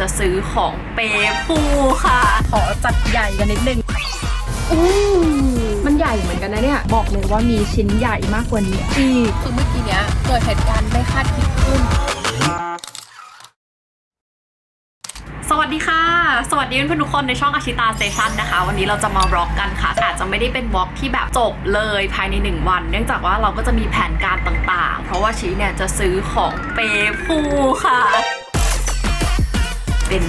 จะซื้อของเปฟูค่ะ ขอจัดใหญ่กันนิดนึงอู้มันใหญ่เหมือนกันนะเนี่ย บอกเลยว่ามีชิ้นใหญ่มากกว่านี้อีกคือเมื่อกี้เนี้ยเกิดเหตุการณ์ไม่คาดคิดขึ้น สวัสดีค่ะ สวัสดีเพื่อนๆทุกคนในช่องอาชิตาสเตชันนะคะ วันนี้เราจะมาบล็อกกันค่ะ อาจจะไม่ได้เป็นบล็อกที่แบบจบเลยภายใน 1 วัน เนื่องจากว่าเราก็จะมีแผนการต่างๆ เพราะว่าชีเนี่ยจะซื้อของเปฟูค่ะ เป็น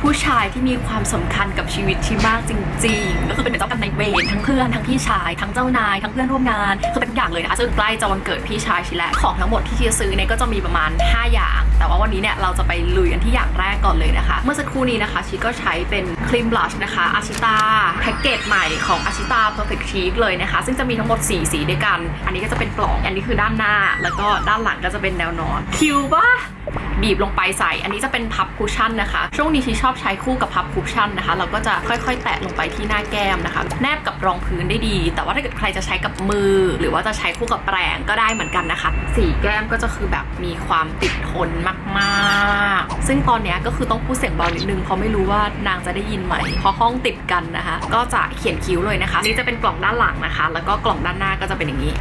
ผู้ชายที่มีความสำคัญกับชีวิตที่มากจริง ๆ ก็คือเป็นเจ้ากรรมนายเวรทั้งเพื่อนทั้งพี่ชาย ทั้งเจ้านาย ทั้งเพื่อนร่วมงานคือเป็นทุกอย่างเลยนะคะซึ่งใกล้จะวันเกิดพี่ชายชิแล้วของทั้งหมดที่ชีจะซื้อเนี่ยก็จะมีประมาณ 5 อย่าง แต่ว่าวันนี้เนี่ยเราจะไปลุยกันที่อย่างแรกก่อนเลยนะคะ เมื่อสักครู่นี้นะคะชีก็ใช้เป็นครีมบลัชนะคะอาชิตาแพ็กเกจใหม่ของอาชิตา Perfect Chic เลยนะคะ ซึ่งจะมีทั้งหมด 4 สีด้วยกัน อันนี้ก็จะเป็นกล่องอันนี้คือด้านหน้า แล้วก็ด้านหลังก็จะเป็นแนวนอน คิวปะบีบลงไปใส่ อันนี้จะเป็นพับคุชชั่นนะคะ ช่วงนี้ที่ชอบใช้คู่กับพับคุชชั่นนะคะ เราก็จะค่อยๆ แตะลงไปที่หน้าแก้มนะคะ แนบกับรองพื้นได้ดี แต่ว่าถ้าเกิดใครจะใช้กับมือ หรือว่าจะใช้คู่กับแปรงก็ได้เหมือนกันนะคะ สีแก้มก็จะคือแบบมีความติดทนมากมาซึ่งตอนนี้ก็คือต้องพูดเสียงเบานิดนึงเพราะไม่รู้ว่านางจะได้ยินไหมเพราะห้องติดกันนะคะ ก็จะเขียนคิ้วเลยนะคะ นี่จะเป็นกล่องด้านหลังนะคะ แล้วก็กล่องด้านหน้าก็จะเป็นอย่างนี้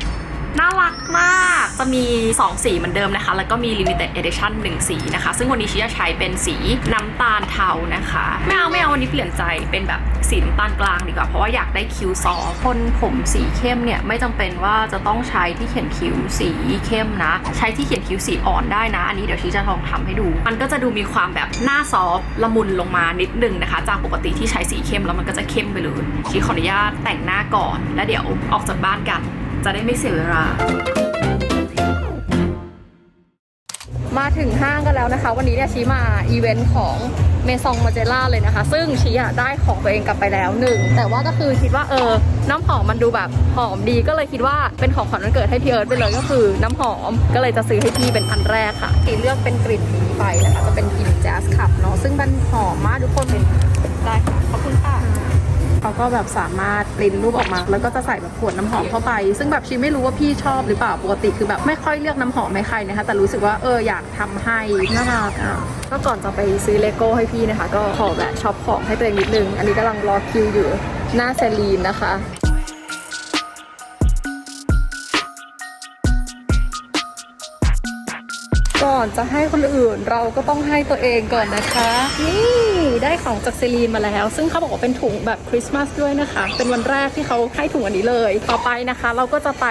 น่ารักมาก จะมี 2 สีเหมือนเดิมนะคะ แล้วก็มี limited edition 1 สีนะคะ ซึ่งวันนี้ชิจะใช้เป็นสีน้ำตาลเทานะคะ ไม่เอาไม่เอาวันนี้เปลี่ยนใจเป็นแบบสีน้ำตาลกลางดีกว่า เพราะว่าอยากได้คิ้วซอฟต์คนผมสีเข้มเนี่ย ไม่จำเป็นว่าจะต้องใช้ที่เขียนคิ้วสีเข้มนะ ใช้ที่เขียนคิ้วสีอ่อนได้นะ อันนี้เดี๋ยวชิจะลองทำให้ดู มันก็จะดูมีความแบบหน้าซอฟละมุนลงมานิดนึงนะคะ จากปกติที่ใช้สีเข้มแล้วมันก็จะเข้มไปเลยชิขออนุญาตแต่งหน้าก่อน แล้วเดี๋ยวออกจากบ้านกัน จะได้ไม่เสียเวลา มาถึงห้างกันแล้วนะคะ วันนี้เนี่ยชีมาอีเวนต์ของเมซองมาเจล่าเลยนะคะ ซึ่งชีอะได้ของตัวเองกลับไปแล้วหนึ่ง แต่ว่าก็คือคิดว่าเออ น้ำหอมมันดูแบบหอมดีก็เลยคิดว่าเป็นของขวัญวันเกิดให้พี่เอิร์ธไปเลยก็คือน้ำหอมก็เลยจะซื้อให้พี่เป็นอันแรกค่ะที่เลือกเป็นกลิ่นนี้ไปนะคะจะเป็นกลิ่นแจ๊สคับเนาะซึ่งมันหอมมากทุกคนเป็นได้ค่ะขอบคุณค่ะ เขาก็แบบสามารถปริ้นรูปออกมา แล้วก็จะใส่แบบขวดน้ำหอมเข้าไป ซึ่งแบบชีไม่รู้ว่าพี่ชอบหรือเปล่าปกติคือแบบไม่ค่อยเลือกน้ำหอมให้ใครนะคะ แต่รู้สึกว่าเอออยากทำให้น่ารักอะก็ก่อนจะไปซื้อเลโก้ให้พี่นะคะ ก็ขอแวะช็อปของให้ตัวเองนิดนึง อันนี้กำลังรอคิวอยู่หน้าเซรีนนะคะก่อนจะให้คนอื่นเราก็ต้องให้ตัวเองก่อนนะคะ นี่ ได้ของจากเซรีนมาแล้ว ซึ่งเขาบอกว่าเป็นถุงแบบคริสต์มาสด้วยนะคะ เป็นวันแรกที่เขาให้ถุงอันนี้เลย ต่อไปนะคะ เราก็จะไป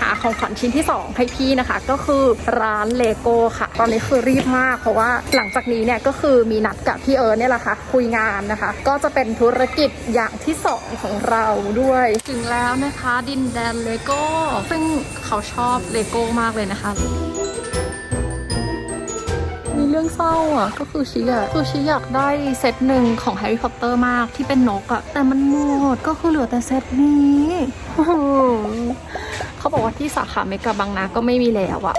หาของขวัญชิ้นที่ 2 ให้พี่นะคะ ก็คือร้านเลโก้ค่ะ ตอนนี้คือรีบมาก เพราะว่าหลังจากนี้เนี่ยก็คือมีนัดกับพี่เอิร์เนี่ยแหละค่ะ คุยงานนะคะ ก็จะเป็นธุรกิจอย่างที่ 2 ของเราด้วย ถึงแล้วนะคะดินแดนเลโก้ซึ่งเขาชอบเลโก้มากเลยนะคะ เรื่องเศร้าอะ ก็คือชิอะคือชิอยากได้เซตหนึ่งของแฮร์รี่พอตเตอร์มากที่เป็นนกอะ แต่มันหมดก็คือเหลือแต่เซตนี้เขาบอกว่าที่สาขาเมกาบางนาก็ไม่มีแล้วอะ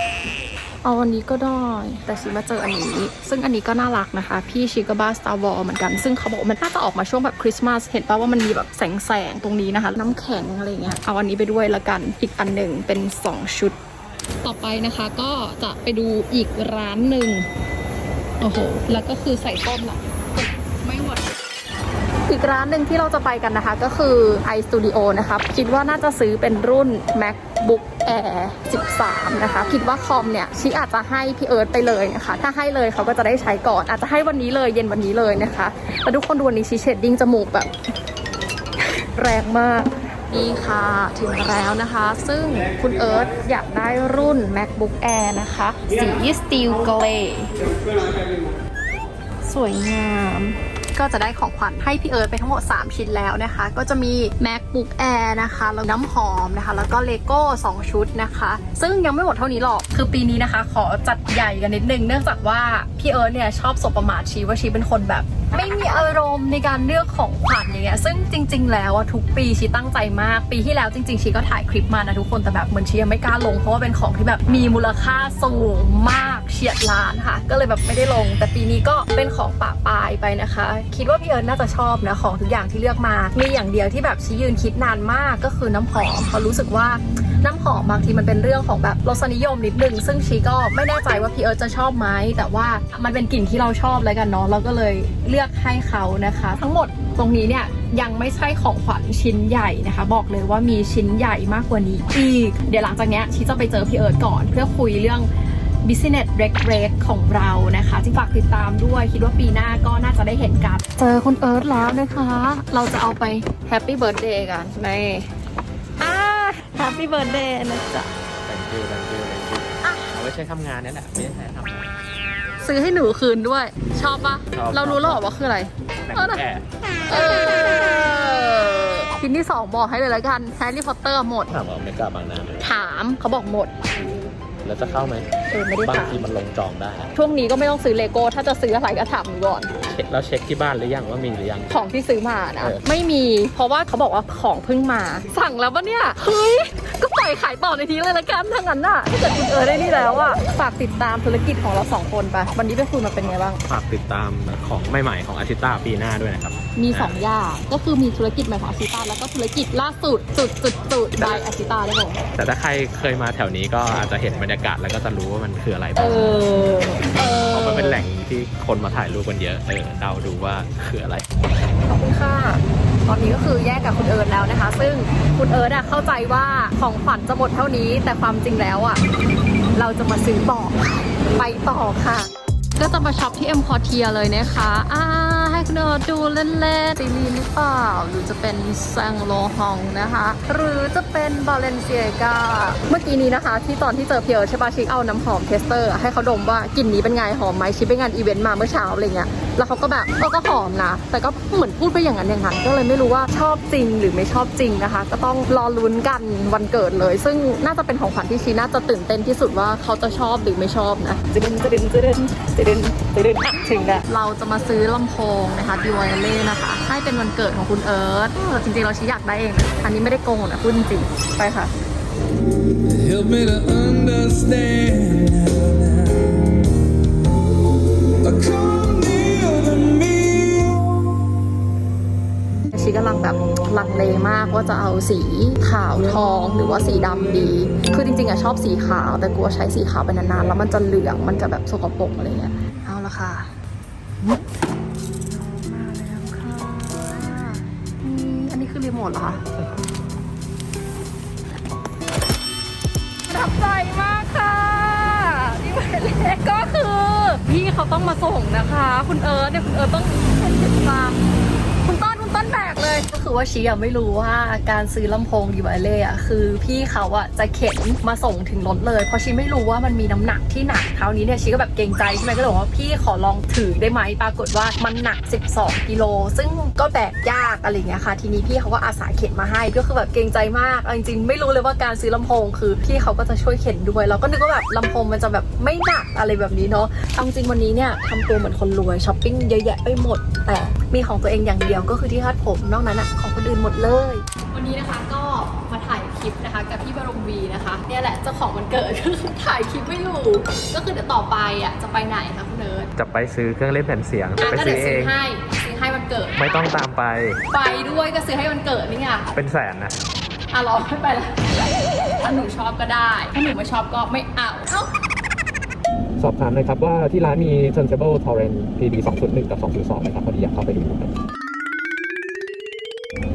เอาอันนี้ก็ได้ แต่ชิมาเจออันนี้ ซึ่งอันนี้ก็น่ารักนะคะ พี่ชิก็บ้า Star Wars เหมือนกัน ซึ่งเขาบอกมันน่าจะออกมาช่วงแบบคริสต์มาส เห็นป่าว่ามันมีแบบแสงแสงตรงนี้นะคะ น้ำแข็งอะไรเงี้ย เอาอันนี้ไปด้วยละกัน อีกอันหนึ่งเป็น 2 ชุด ต่อไปนะคะก็จะไปดูอีกร้านหนึ่ง โอ้โห แล้วก็คือใส่ต้นอะไม่หมด อีกร้านหนึ่งที่เราจะไปกันนะคะ ก็คือ iStudio นะคะคิดว่าน่าจะซื้อเป็นรุ่น MacBook Air 13 นะคะ คิดว่าคอมเนี่ยชิอาจจะให้พี่เอิร์ธไปเลยนะคะ ถ้าให้เลยเขาก็จะได้ใช้ก่อน อาจจะให้วันนี้เลยเย็นวันนี้เลยนะคะแล้วทุกคนดูวันนี้ชิเชดดิ้งจมูกแบบ แรงมาก นี่ค่ะถึงแล้วนะคะ ซึ่งคุณเอิร์ธอยากได้รุ่น MacBook Air นะคะ สี Steel Grey สวยงามก็จะได้ของขวัญให้พี่เอิร์ธไปทั้งหมด 3 ชิ้นแล้วนะคะ ก็จะมี MacBook Air นะคะแล้วน้ำหอมนะคะ แล้วก็เลโก้ 2 ชุดนะคะ ซึ่งยังไม่หมดเท่านี้หรอก คือปีนี้นะคะ ขอจัดใหญ่กันนิดนึง เนื่องจากว่าพี่เอิร์ธเนี่ยชอบสบประมาทชีว่าชีเป็นคนแบบ ไม่มีอารมณ์ในการเลือกของขวัญอย่างเงี้ยซึ่งจริง ๆ แล้วอะทุกปีชีตั้งใจมาก ปีที่แล้วจริง ๆชีก็ถ่ายคลิปมานะทุกคนแต่แบบเหมือนชียังไม่กล้าลงเพราะว่าเป็นของที่แบบมีมูลค่าสูงมากเฉียดล้านค่ะ ก็เลยแบบไม่ได้ลง แต่ปีนี้ก็เป็นของป่าปลายไปนะคะ คิดว่าพี่เอิญน่าจะชอบนะของทุกอย่างที่เลือกมา มีอย่างเดียวที่แบบชียืนคิดนานมากก็คือน้ำหอมเพราะรู้สึกว่า น้ำหอมบางทีมันเป็นเรื่องของแบบรสนิยมนิดนึงซึ่งชีก็ไม่แน่ใจว่าพี่เอิร์ธจะชอบไหมแต่ว่ามันเป็นกลิ่นที่เราชอบเลยกันเนาะเราก็เลยเลือกให้เขานะคะ ทั้งหมดตรงนี้เนี่ยยังไม่ใช่ของขวัญชิ้นใหญ่นะคะ บอกเลยว่ามีชิ้นใหญ่มากกว่านี้อีก เดี๋ยวหลังจากเนี้ยชีจะไปเจอพี่เอิร์ธก่อน เพื่อคุยเรื่อง Business r e g r e t ของเรานะคะที่ฝากติดตามด้วย คิดว่าปีหน้าก็น่าจะได้เห็นกัน เจอคุณเอิร์ธแล้วนะคะ เราจะเอาไป Happy Birthday กันใน Happy Birthday นะจ๊ะ thank you thank you thank you เอาไว้ใช้ทำงานนี่แหละไม่ได้ใช้ทำงานซื้อให้หนูคืนด้วย ชอบปะชอบ เรารู้แล้วเหรอว่าคืออะไร หนังเออนะแก่เออชิ้นที่สองบอกให้เลยละกันแฮร์รี่พอตเตอร์หมด ถามว่าไม่กล้าบางนาไหมถามเขาบอกหมด แล้วจะเข้าไหม เออไม่ได้บางถามทีมันลงจองได้นะช่วงนี้ก็ไม่ต้องซื้อเลโก้ถ้าจะซื้ออะไรก็ถามหนูก่อน เช็คแล้วเช็คที่บ้านหรือยังว่ามีหรือยัง ของที่ซื้อมานะเออ ไม่มี เพราะว่าเขาบอกว่าของเพิ่งมา สั่งแล้วปะเนี่ยเฮ้ยก็ปล่อยขายต่อในทีเลยละกันถ้างั้นน่ะถ้าเกิดคุณเออได้นี่แล้วอะฝากติดตามธุรกิจของเราสองคนไปวันนี้ไปคุยมาเป็นไงบ้าง ฝากติดตามของใหม่ๆของอาทิตาปีหน้าด้วยนะครับ มีสองอย่างก็คือมีธุรกิจใหม่ของอาชิตาแล้วก็ธุรกิจล่าสุดจุดจุดจุดบายอาชิตาได้บอกแต่ถ้าใครเคยมาแถวนี้ก็อาจจะเห็นบรรยากาศแล้วก็จะรู้ว่ามันคืออะไรเอบ้างอเออเพราะมันเป็นแหล่งที่คนมาถ่ายรูปกันเยอะ เออเดาดูว่าคืออะไร ขอบคุณค่ะ ตอนนี้ก็คือแยกกับคุณเอิร์ธแล้วนะคะ ซึ่งคุณเอิร์ธอะเข้าใจว่าของขวัญจะหมดเท่านี้ แต่ความจริงแล้วอะเราจะมาซื้อต่อค่ะไปต่อค่ะ ก็จะมาช็อปที่เอ็มพอเทียเลยนะคะอ่า ให้คุณเอิร์ธดูเล่นๆซีรีส์หรือเปล่า หรือจะเป็นแซงโลฮองนะคะ หรือจะเป็นบาเลนเซียกาเมื่อกี้นี้นะคะ ที่ตอนที่เจอเพียวใช่ปะชิคเอาน้ำหอมเทสเตอร์ ให้เขาดมว่ากลิ่นนี้เป็นไงหอมไหมชิคไปงานอีเวนต์มาเมื่อเช้าอะไรเงี้ยแล้วเขาก็แบบเออก็หอมนะแต่ก็เหมือนพูดไปอย่างนั้นอย่างนั้นก็เลยไม่รู้ว่าชอบจริงหรือไม่ชอบจริงนะคะ ก็ต้องรอลุ้นกันวันเกิดเลย ซึ่งน่าจะเป็นของขวัญที่ชีน่าจะตื่นเต้นที่สุดว่าเขาจะชอบหรือไม่ชอบนะจะดึงจะดึงจะดึงจะดึงจะดึงอะถึงแล้วเราจะมาซื้อลำโพงนะคะดิวไอเล่นะคะ ให้เป็นวันเกิดของคุณเอิร์ธเออจริงๆเราชีอยากได้เองนะอันนี้ไม่ได้โกงนะพูดจริงๆไปค่ะ Help me to understand now. Come near to me. ชีกำลังแบบลังเลมากว่าจะเอาสีขาวทองหรือว่าสีดำดี คือจริงๆอะชอบสีขาว แต่กลัวใช้สีขาวไปนานๆ แล้วมันจะเหลืองมันจะแบบสกปรกอะไรเงี้ย เอาละค่ะ คือรีโมทเหรอคะประทับใจมากค่ะนี่หมายเลขก็คือ พี่เขาต้องมาส่งนะคะ คุณเอิร์ธเนี่ยคุณเอิร์ธต้องเห็นติดตาม คุณต้นคุณต้นแบกเลย ก็คือว่าชีอะไม่รู้ว่าการซื้อลำโพงดีไวเล่อะคือพี่เขาอะจะเข็นมาส่งถึงรถเลย เพราะชีไม่รู้ว่ามันมีน้ำหนักที่หนักเท่านี้เนี่ยชีก็แบบเกรงใจใช่ไหมก็เลยบอกว่าพี่ขอลองถือได้ไหมปรากฏว่ามันหนัก 12 กิโล ซึ่งก็แบกยากอะไรเงี้ยค่ะ ทีนี้พี่เขาก็อาสาเข็นมาให้ก็คือแบบเกรงใจมากจริงๆไม่รู้เลยว่าการซื้อลำโพงคือพี่เขาก็จะช่วยเข็นด้วยเราก็นึกว่าแบบลำโพงมันจะแบบไม่หนักอะไรแบบนี้เนาะจริงวันนี้เนี่ยทำตัวเหมือนคนรวยช้อปปิ้งเยอะแยะไปหมดแต่ มีของตัวเองอย่างเดียวก็คือที่คาดผมนอกนั้นอะของคนอื่นหมดเลย วันนี้นะคะก็มาถ่ายคลิปนะคะกับพี่บรมวีนะคะเนี่ยแหละเจ้าของวันเกิด ถ่ายคลิปไม่อยู่ ก็คือเดี๋ยวต่อไปอะจะไปไหนคะคุณเนิร์ดจะไปซื้อเครื่องเล่นแผ่นเสียงอะไปก็ซื้เดี๋อยวเอซื้อง ให้ซื้อให้วันเกิด ไม่ต้องตามไปไปด้วยก็ซื้อให้วันเกิดนี่ไงเป็นแสนนะอะรอไม่ไปละถ้าหนูชอบก็ได้ ถ้าหนูไม่ชอบก็ไม่เอาเอ้า สอบถามเลยครับว่าที่ร้านมี Turntable Torrent PD 2.1 กับ 2.2นะครับพอดีอยากเข้าไปดูครับ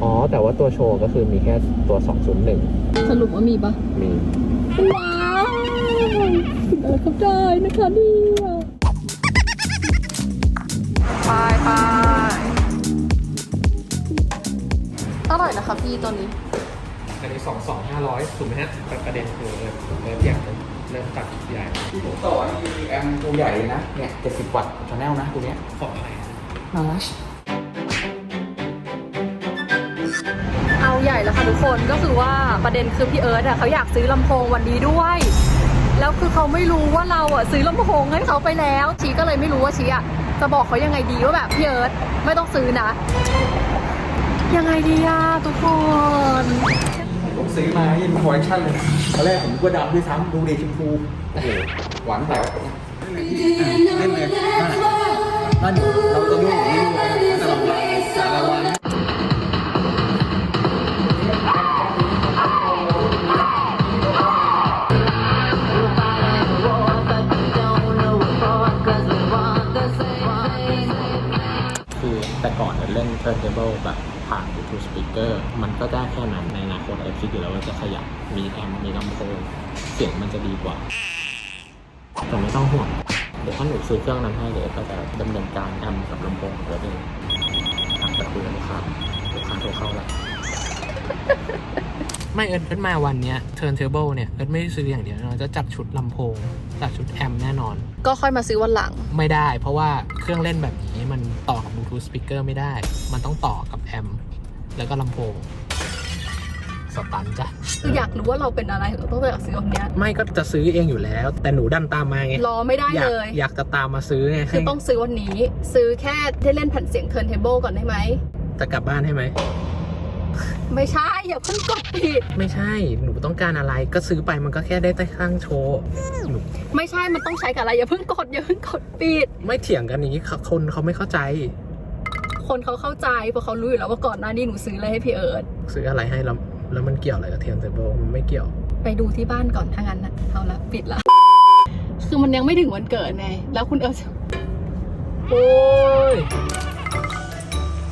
อ๋อ แต่ว่าตัวโชว์ก็คือมีแค่ตัว201สรุปว่ามีปะมี ว้าวคุณเอิร์ธเข้าใจนะคะเนี่ยไปไปเท่าไหร่นะคะพี่ตัวนี้ อันนี้ 2 2 500ถูกไหมฮะแต่ประเด็นคือเริ่มอยาก เริ่มตัดใหญ่ที่ผมต่อนี่มีแอมตัวใหญ่เลยนะ เนี่ย70วัตต์ชาแนลนะตัวเนี้ยของอะไรน่ารักเอาใหญ่แล้วค่ะทุกคนก็คือว่าประเด็นคือพี่เอิร์ธอะเขาอยากซื้อลำโพงวันนี้ด้วย แล้วคือเขาไม่รู้ว่าเราอะซื้อลำโพงให้เขาไปแล้วชีก็เลยไม่รู้ว่าชีอะจะบอกเขายังไงดีว่าแบบพี่เอิร์ธไม่ต้องซื้อนะ ยังไงดีอะทุกคนผม ซื้อมาให้มันคอลเลคชั่นเลยตอนแรกผมก็ดำด้วยซ้ำดูดีชมพูโอ้โหหวานแหววเล่นเลยนั่นอมเราจะยุ่งอย่างนี้ดูแต่ว่ลคือแต่ก่อนเล่นร์นเทเบิลแบบผ่าน Bluetooth speaker มันก็ได้แค่นั้นใน อนาคตเออคิดอยู่แล้วว่าจะขยับมีแอมป์มีลำโพงเสียงมันจะดีกว่าแต่ไม่ต้องห่วงเดี๋ยวถ้าหนูซื้อเครื่องนั้นให้เดี๋ยวก็จะดำเนินการแอมป์กับลำโพงของตัวเองทางแต่คุยกับลูกค้าลูกค้าโทรเข้าแล้วไม่เอิร์ธเอิร์ธมาวันเนี้ย turntable เนี่ยเอิร์ธไม่ได้ซื้ออย่างเดียวเราจะจัดชุดลำโพง จัดชุดแอมป์แน่นอน ก็ค่อยมาซื้อวันหลัง ไม่ได้ เพราะว่าเครื่องเล่นแบบนี้มันต่อกับ Bluetooth speaker ไม่ได้ มันต้องต่อกับแอมป์แล้วก็ลำโพง สตันจ้ะคืออยากรู้ว่าเราเป็นอะไรถึงต้องไปซื้อวันเนี้ยไม่ก็จะซื้อเองอยู่แล้ว แต่หนูดันตามมาไงรอไม่ได้อยากเลยอยากจะตามมาซื้อไงคือให้ต้องซื้อวันนี้ ซื้อแค่ได้เล่นแผ่นเสียง turntable ก่อนได้ไหมจะกลับบ้านให้ไหมไม่ใช่อย่าเพิ่งกดผิดไม่ใช่หนูต้องการอะไรก็ซื้อไปมันก็แค่ได้แต่ข้างโชว์หนูไม่ใช่มันต้องใช้กับอะไรอย่าเพิ่งกดอย่าเพิ่งกดปิดไม่เถียงกันอย่างนี้เขาคนเขาไม่เข้าใจ คนเขาเข้าใจเพราะเขารู้อยู่แล้วว่าก่อนหน้านี้หนูซื้ออะไรให้พี่เอิร์ธซื้ออะไรให้แล้ว แล้วมันเกี่ยวอะไรกับเทียนเทเบิลมันไม่เกี่ยว ไปดูที่บ้านก่อนถ้างั้นนะเอาละปิดละ คือมันยังไม่ถึงวันเกิดไง แล้วคุณเอิร์ธโอ้ย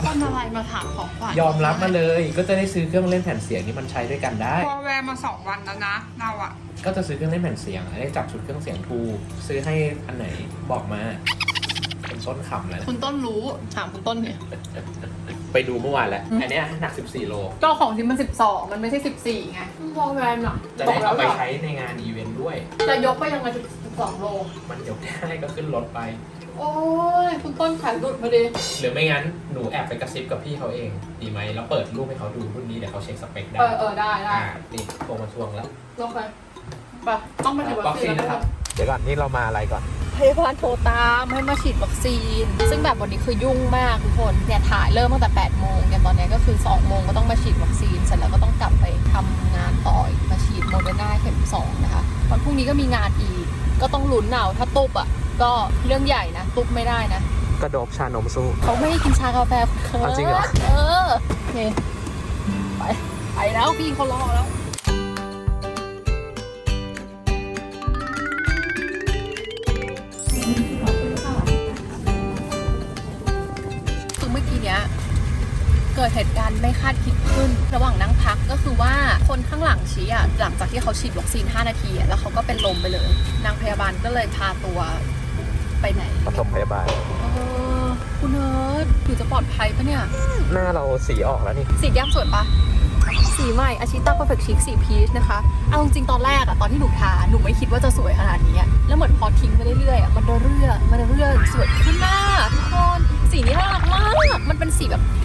ต้นอะไรมาถามของขวัญยอมรับมาเลย ก็จะได้ซื้อเครื่องเล่นแผ่นเสียงที่มันใช้ด้วยกันได้ พอแวร์มาสองวันแล้วนะเราอะก็จะซื้อเครื่องเล่นแผ่นเสียงได้จับชุดเครื่องเสียงทูซื้อให้อันไหนบอกมาเป็นต้นคำแล้วนะคุณต้นรู้ถามคุณต้นเนี่ย ไปดูเมื่อวานแล้ว อันเนี้ยหนัก 14 โล ก็ของที่มัน12 มันไม่ใช่ 14ไงวอลแวร์น่ะจะได้เอาไปใช้ในงานอีเวนต์ด้วย จะยกไปยังไง12โล มันยกได้ก็ขึ้นรถไป โอ้ยคุณต้นขายดุดมาดิหรือไม่งั้นหนูแอบไปกระซิบกับพี่เขาเอง ดีไหมแล้วเปิดรูปให้เขาดูรุ่นนี้เดี๋ยวเขาเช็คสเปคได้เออเออได้ได้อ่านี่โทรมาทวงแล้วลงไปไปต้องไปฉีดวัคซีนแล้วเดี๋ยวก่อนนี่เรามาอะไรก่อน พยาบาลโทรตามให้มาฉีดวัคซีน ซึ่งแบบวันนี้คือยุ่งมากทุกคนเนี่ยถ่ายเริ่มตั้งแต่8โมงเนี่ยตอนเนี้ยก็คือ2โมงก็ต้องมาฉีดวัคซีน เสร็จแล้วก็ต้องกลับไปทำงานต่ออีกมาฉีดโมเดอร์นาเข็ม2นะคะวันพรุ่งนี้ก็มีงานอีก ก็ต้องลุ้นเอาถ้าตุบอะก็เรื่องใหญ่นะตุบไม่ได้นะกระโดบชานมสู้เขาไม่ให้กินชากาแฟคุณเคิร์เอาจริงเหรอเออโอเคไปไปแล้วพี่เขารอแล้ว เกิดเหตุการณ์ไม่คาดคิดขึ้น ระหว่างนั่งพักก็คือว่าคนข้างหลังชี้อะหลังจากที่เขาฉีดวัคซีน 5 นาทีอะแล้วเขาก็เป็นลมไปเลย นางพยาบาลก็เลยพาตัวไปไหนปฐมพยาบาลเออคุณเนิร์ดอยู่จะปลอดภัยปะเนี่ย หน้าเราสีออกแล้วนี่สีแก้มสวยปะสีใหม่อาชิต้า Perfect Chic สีพีชนะคะ เอาจริงๆตอนแรกอะตอนที่หนูทาหนูไม่คิดว่าจะสวยขนาดนี้อะแล้วเหมือนพอทิ้งไปเรื่อยๆอะมันเรื่อยๆมันเรื่อยๆสวยขึ้นมากทุกคน สีนี้น่ารักมาก มันเป็นสีแบบพีชพีช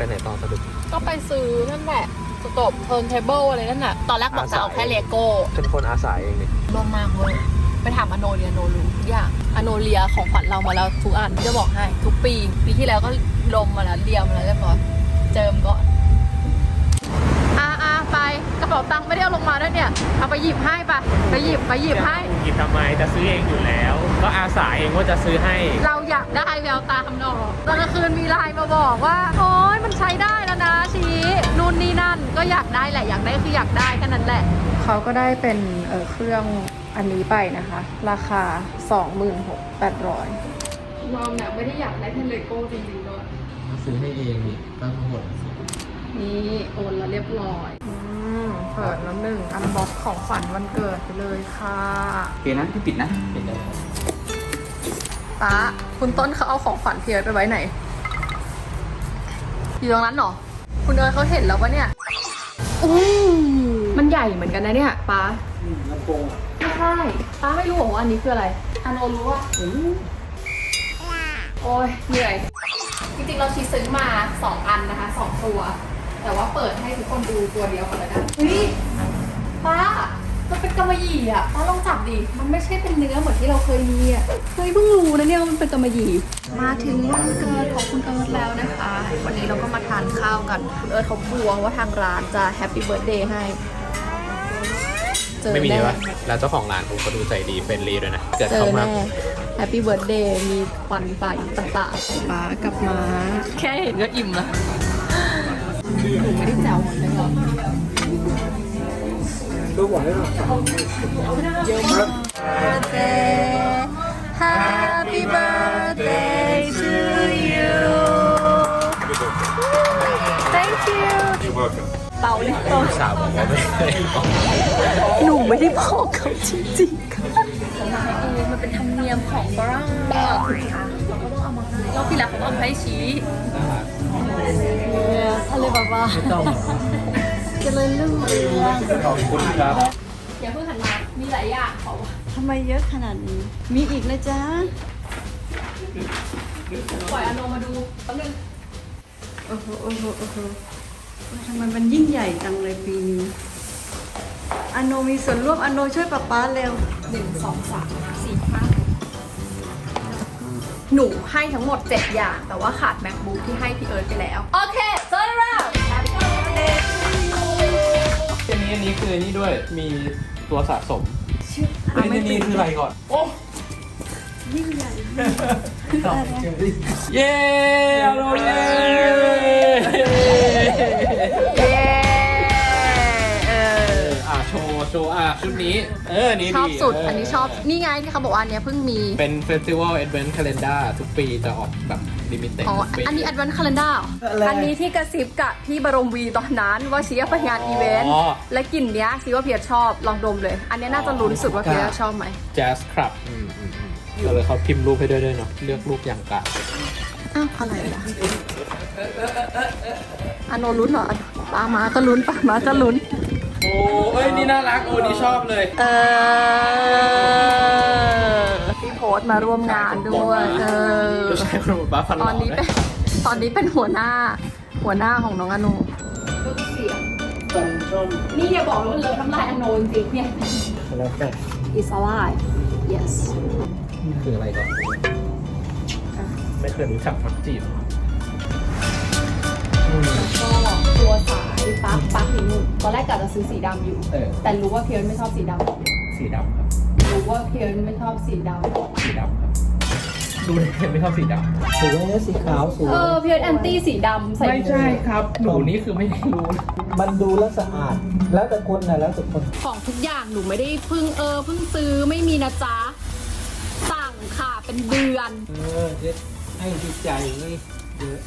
ไปไหนต่อสรุป ก็ไปซื้อนั่นแหละสตบเทิร์นเทเบิลอะไรนั่นน่ะ ตอนแรกบอกจะเอาแค่เลโก้เป็นคนอาสาเองนี่รวมมากเว้ยไปถามอโนเลียโนรู้ทุกอย่างอโนเลียของขวัญเรามาแล้วทุกอันจะบอกให้ทุกปี ปีที่แล้วก็ลมมาแล้วเลียมมาแล้วเรียบร้อยเจิมก่อนอ่าอ่าไปกระ เป๋าตังค์ไม่ได้เอาลงมาด้วยเนี่ย เอาไปหยิบให้ปะไปหยิบไปหยิบให้ หยิบทำไมจะซื้อเองอยู่แล้ว ก็อาสาเองว่าจะซื้อให้ เราอยากได้แววตาคำนองตอนกลางคืนมีไลน์มาบอกว่า โอ๊ยมันใช้ได้แล้วนะชี้นู่นนี่นั่นก็อยากได้แหละอยากได้คืออยากได้แค่นั้นแหละ เขาก็ได้เป็นเเครื่องอันนี้ไปนะคะ ราคา 26,800ยอมเนี่ยไม่ได้อยากได้แค่เลโก้จริงๆด้วยซื้อให้เองนี่ก็ทั้งหมดนี่โอนแล้วเรียบร้อยอืม เปิดแล้วหนึ่งอันบ็อกของขวัญวันเกิดไปเลยค่ะโอเคนะพี่ปิดนะเป็นได้ป้าคุณต้นเขาเอาของขวัญเพียร์ไปไว้ไหน อยู่ตรงนั้นเหรอ คุณเอิร์ธเขาเห็นแล้วปะเนี่ยอู้มันใหญ่เหมือนกันนะเนี่ยป้าลำโพงไม่ใช่ป้าไม่รู้เหรอว่าอันนี้คืออะไรอันโนรู้ว่าโอ้ยเหนื่อย จริงๆเราชี้ซื้อมาสองอันนะคะสองตัว แต่ว่าเปิดให้ทุกคนดูตัวเดียวกันเลยนะเฮ้ยป้า มันเป็นกำมะหยี่อะป้าลองจับดิ มันไม่ใช่เป็นเนื้อเหมือนที่เราเคยมีอะเคยเพิ่งรู้นะเนี่ยว่ามันเป็นกำมะหยี่ มาถึงวันเกิดของคุณเอิร์ธแล้วนะคะ วันนี้เราก็มาทานข้าวกันคุณเอิร์ธเขากลัวว่าทางร้านจะแฮปปี้เบิร์ดเดย์ให้เจอไม่มีแน่วะแล้วเจ้าของร้านผมก็ดูใจดีเฟรนลี่ด้วยนะ เกิดเจอเข้ามา แน่แฮปปี้เบิร์ดเดย์มีควันไฟต่างๆป้ากับมา แค่เห็นก็อิ่มละหนู ไม่เจ้า都完了。Birthday, happy birthday to you. Thank you. You're welcome. เป่าเลยเป่าสาวบอกว่าไม่ได้หนูไม่ได้บอกเขาจริงๆค่ะมันเป็นธรรมเนียมของฝรั่งคือคะเราพี่รักเขาเอาไปชี้ อะไรบ้าบ้าเจริญรุ่งเรืองขอบคุณครับอย่าเพิ่งหันมามีหลายอย่างขอทำไมเยอะขนาดนี้ มีอีกนะจ๊ะปล่อยอโนมาดูแป๊บนึงโอ้โหโอ้โหโอ้โหทำไมมันยิ่งใหญ่จังเลยปีนี้อโนมีส่วนร่วมอโนช่วยป๊าป๊าเร็วหนึ่งสองสามสี่ห้า หนูให้ทั้งหมด 7 อย่าง แต่ว่าขาด macbook ที่ให้พี่เอิร์ธไปแล้ว โอเค turn around Happy birthday อันนี้อันนี้คือนี่ด้วยมีตัวสะสมอันนี้นี่คืออะไรก่อน โอ้ยิ่งใหญ่เย้ โชว์โชว์อะชุดนี้ เออ นี่ชอบดีสุดเอันนี้ชอบ นี่ไงที่เขาบอกว่าอันเนี้ยเพิ่งมี เป็น Festival Advent Calendar ทุกปีจะออกแบบลิมิเต็ดอ๋อทุกปีอันนี้ Advance Calendar เหรออันนี้ที่กระซิบกับพี่บรมวีตอนนั้นว่าชีไปงานอีเวนต์อ๋อและกลิ่นเนี้ยชีว่าเพียรชอบ ลองดมเลย อันเนี้ยน่าจะลุ้นสุดว่าเพียรชอบไหม Jazz Club อืมอืมอืมก็เลยเขาพิมพ์รูปให้ด้วยด้วยเนาะ เลือกรูปอย่างกะอ้าวอะไรล่ะอันโนลุ้นเหรอปามาก็ลุ้นปามาก็ลุ้น โอ้เอ้ยนี่น่ารักโอ้นี่ชอบเลยเออพี่โพสต์มาร่วมงานด้วยเออก็ใช่คนบอกบ้าฟันหตล่อนนี้ด้วเป็ยนตอนนี้เป็นหัวหน้า หัวหน้าของน้องอโนเสียงนี่อย่าบอกว่าเลยทำลายอโนจริงๆเนี่ย แล้วแต่ is alive yes คืออะไรก่อนไม่เคยรู้จักมักจีบ ก็ ตัวสายปลั๊กปลั๊กสีนุ่มตอนแรกกะจะซื้อสีดำอยู่ เออ แต่รู้ว่าเพียร์ไม่ชอบสีดสีดำครับำรู้ว่าเพียร์ไม่ชอบสีดสีดำครับ ดูเลยไม่ชอบสีดำสวยนะสีขาวสวำยเออเพียร์แอนตี้สีดำใส่ไม่ใช่ครับ หนูนี่คือไม่ได้รู้มันดูแล้วสะอาด แล้วแต่คนนะแล้วแต่คน ของทุกอย่างหนูไม่ได้เพึ่งเออเพึ่งซื้อไม่มีนะจ๊ะสั่งค่ะเป็นเดือน เออเด็ดให้ดีใจไม่เยอะ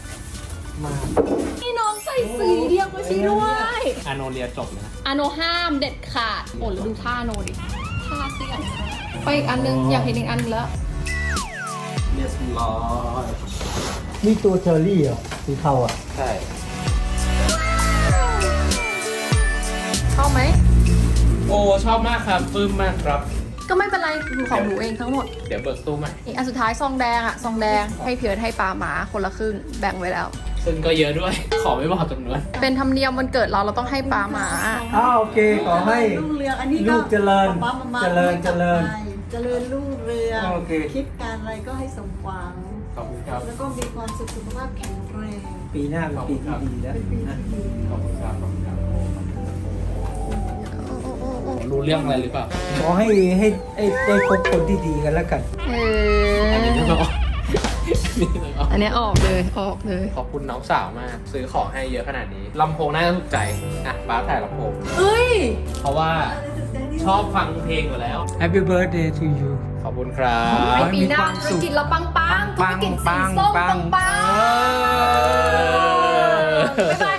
มาก นี่น้องใส่สีเดียวมาชี้ด้วยอาโนเรียจบนะอโนห้ามเด็ดขาดโอ้แล้วดูท่าโนดิท่าเสียไปอีกอันนึงอยากเห็นอีกอันนึงแล้วเรียบร้อยนี่ตัวเชอรี่เหรอสีเทาอะ ใช่ชอบไหม โอ้ชอบมากครับปลื้มมากครับ ก็ไม่เป็นไรดูของหนูเองทั้งหมด เดี๋ยวเบิกตู้ใหม่อีกอันสุดท้ายซองแดงอะซองแดงให้เพียรให้ปลาหมาคนละครึ่งแบ่งไว้แล้ว ซึ่งก็เยอะด้วย ขอไม่บอกจำนวน เป็นธรรมเนียมวันเกิดเราเราต้องให้ปลาหมา อ้าวโอเคขอให้ รุ่งเรืองอันนี้ก็ลูกเจริญป๊าป๊ามาเจริญให้กลับเจริญไปเจริญรุ่งเรืองโอเค คิดการอะไรก็ให้สมหวัง ขอบคุณครับ แล้วก็มีความสุขสุขภาพแข็งแรงปีหน้าเป็นปีที่ดีแล้วนะขอบคุณครับขอบคุณครับรู้เรื่องอะไรหรือเปล่าขอให้ให้ให้ได้พบคนที่ดีกันแล้วกัน เออันนี้อไม่บอกนี่ไม่บอก อันเนี้ยออกเลยออกเลย ขอบคุณน้องสาวมาก ซื้อของให้เยอะขนาดนี้ลำโพงน่าจะถูกใจอะป้าถ่ายลำโพง เอ้ย เพราะว่าชอบฟังเพลงอยู่แล้ว Happy birthday to you ขอบคุณครับให้ปีหน้ามีความสุธุรขกิจเราปังปังธุรกิจสีส้มปัปังงปัปังงบ๊ายบาย